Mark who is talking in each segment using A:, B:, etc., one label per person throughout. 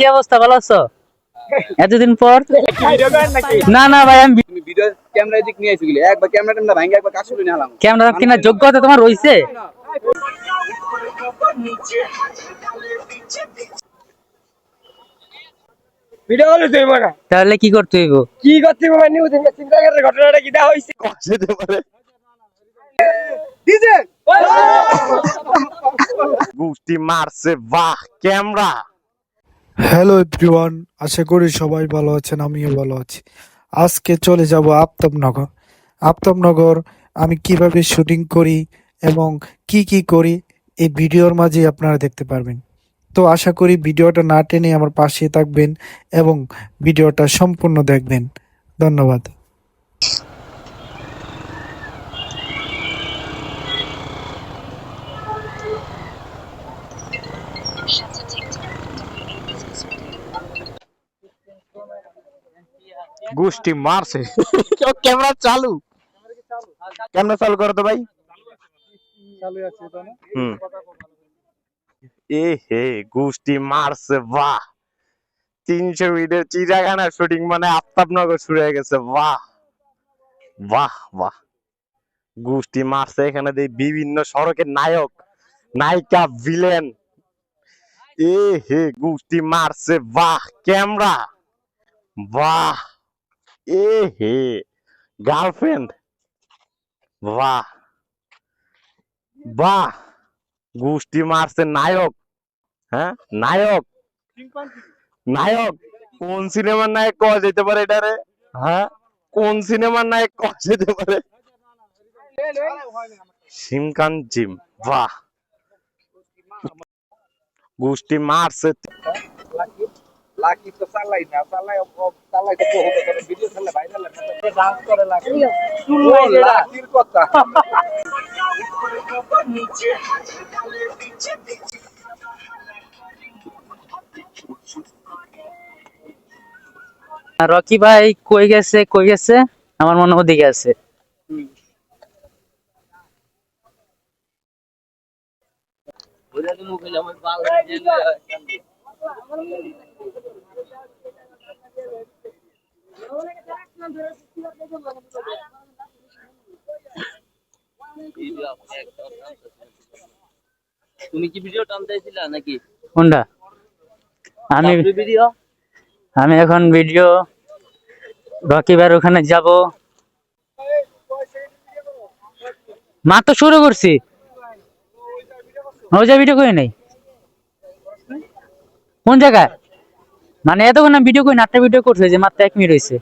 A: কি অবস্থা? ভালো আছো? এতদিন পর? না না ভাই আমি
B: ভিডিও ক্যামেরা দিক নিয়ে আইছো একবার ক্যামেরা ট্যামেরা ভাঙ্গা একবার কাজ করে নিয়ে
A: ক্যামেরা কিনা যোগ্যতা তোমার রইছে?
C: ভিডিও হলো তুই
A: তাহলে কি করতে হইব?
C: কি করতে মানে চিন্তা করে ঘটনাটা কি দা হইছে? ডিজে
D: গুষ্টি মারছে বাহ ক্যামেরা।
E: হ্যালো এভরিওয়ান আশা করি সবাই ভালো আছেন, আমিও ভালো আছি। আজকে চলে যাব আফতাবনগর। আফতাবনগর, আমি কীভাবে শুটিং করি এবং কি কি করি, এই ভিডিওর মাঝে আপনারা দেখতে পারবেন। তো আশা করি ভিডিওটা না টেনে আমার পাশে থাকবেন এবং ভিডিওটা সম্পূর্ণ দেখবেন। ধন্যবাদ।
D: গুষ্টি মারছে। ক্যামেরা চালু। ক্যামেরা চালু করো তো ভাই। হুম। এ হে গুষ্টি মারছে বাহ। তিনশো মিটার চিড়াখানা শুটিং মানে আফতাবনগর শুরু হয়ে গেছে বাহ। বাহ বাহ। গুষ্টি মারছে এখানে বিভিন্ন সড়কের নায়ক নায়িকা ভিলেন এ হে গুষ্টি মারছে বাহ। ক্যামেরা বাহ। এ হে গার্লফ্রেন্ড বাহ বাহ গুষ্টি মারছে নায়ক হ্যাঁ? নায়ক নায়ক, কোন সিনেমার নায়ক কওয়া যেতে পারে এটারে হ্যাঁ? কোন সিনেমার নায়ক কওয়া যেতে পারে? সিমকান জিম, বাহ। গুষ্টি মারছে।
B: লাকি তো চালাই না চালাই চালাই তো বহুত করে ভিডিও চালাই ভাইরাল ডান্স করে লাকি। লাকির কথা।
A: রকি ভাই কই গেছে কই গেছে? আমার মনে হয় ওদিকে আছে।
F: তুমি কি ভিডিও টানতেছিলা নাকি?
A: কোনটা? আমি
F: ভিডিও
A: আমি এখন ভিডিও রকি ভাইয়ের ওখানে যাব। মাত্র শুরু করছি। ওই যে ভিডিও করি নাই। কোন জায়গায়? মানে এতক্ষণ ভিডিও করি না একটা ভিডিও করছে যে মাত্র এক মিনিট হয়েছে।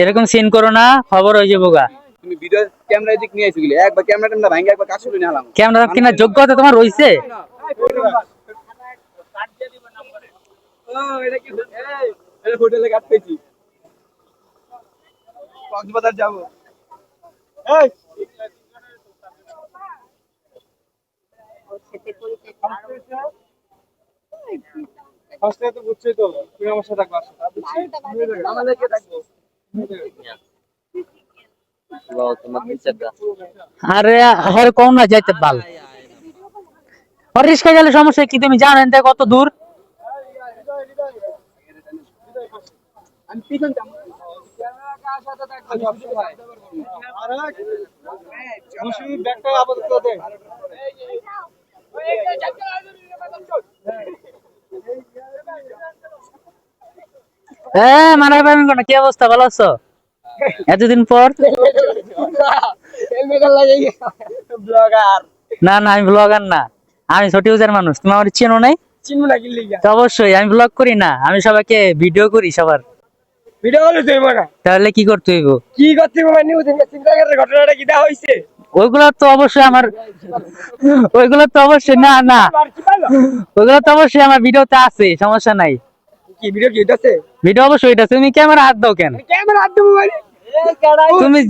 A: এরকম সিন করো না খবর হয়ে যাব গা।
B: তুমি ভিডিও ক্যামেরা দিক নিয়ে একবার ক্যামেরা ভাঙ্গা একবার নিয়ে হলাম
A: ক্যামেরা যোগ্যতা তোমার রইছে?
B: কক্সবাজার যাব। ফার্স্টে তো বুঝছই তো। তুমি আমার সাথে থাকবা আমাদেরকে থাকব
A: আরে কোন না যাইতে পাল আর রিস্কা গেলে সমস্যা কি? তুমি জানেন দেখ কত দূর?
B: আমি পিছন
A: কি অবস্থা? ভালো আছো? এতদিন পর? না না আমি ব্লগার না। আমি ছোট ইউজার মানুষ। তুমি আমার চেনো নাই?
C: না
A: অবশ্যই আমি ব্লগ করি না। আমি সবাইকে ভিডিও করি সবার।
C: ভিডিও মনে
A: তাহলে কি করতে হইব?
C: কি করতে মানে? নিউজ চিন্তা ঘটনাটা কি দা হইছে?
A: ওইগুলো তো অবশ্যই আমার ওইগুলো তো অবশ্যই না না। ওইগুলো তো অবশ্যই আমার ভিডিওতে আছে সমস্যা নাই।
C: কি ভিডিও কি হইতাছে?
A: ভিডিও অবশ্যই এটা তুমি ক্যামেরা হাত দাও কেন?
C: ক্যামেরা হাত দেবো মানে।
A: তুমি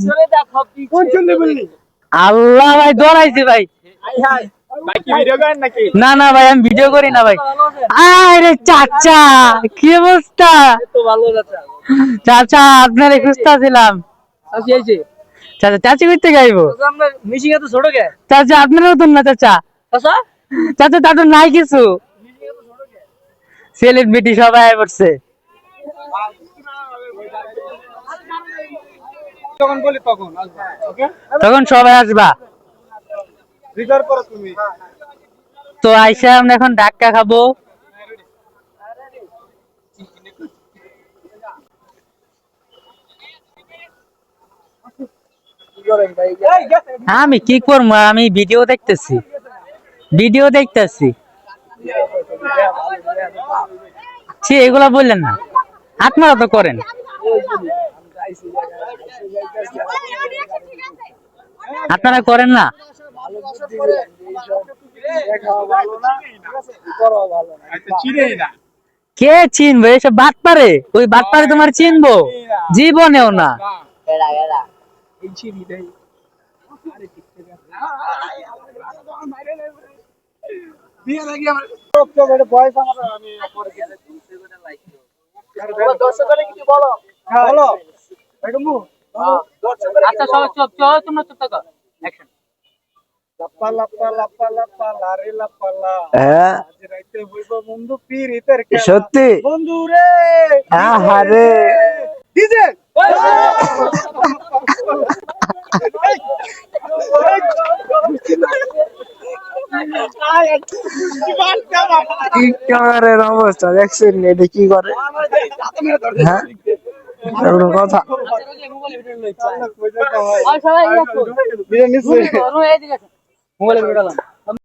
C: কোন চলে বললি?
A: আল্লাহ ভাই দৌড়াইছে ভাই।
C: Hi hi. ভাই কি ভিডিও করেন নাকি?
A: না না ভাই আমি ভিডিও করি না ভাই। আরে চাচা কি অবস্থা?
F: তো ভালো যাচ্ছে
A: চাচা আপনার খুঁজতেছিলাম
C: আসি
A: চাচা চাচি করতে গাইবো?
G: মিশিং এত ছোট কে?
A: চাচা আপনার নতুন না চাচা।
G: চাচা?
A: চাচা তাদের নাই কিছু। সেলিব্রিটি সবাই পড়ছে।
G: তখন
A: সবাই আসবা।
G: রিজার্ভ করো তুমি।
A: তো আইসা আমরা এখন ডাক্কা খাব। আমি কি করব? আমি ভিডিও দেখতেছি। ভিডিও দেখতেছি। ছি, এগুলা বললেন না। আপনারা তো করেন। আপনারা করেন না? কে চিনবো এসব বাদ পারে ওই বাদ পারে তোমার চিনবো জীবনেও না আচ্ছা সবাই চুপ চুপ তোমরা চুপ থাকো
H: সত্যি
G: বন্ধু রে
H: আহারে
G: ডিজে
H: টিকটকারের অবস্থা দেখছেন এটা কি করে হ্যাঁ কথা
A: সবাই
G: what
A: are you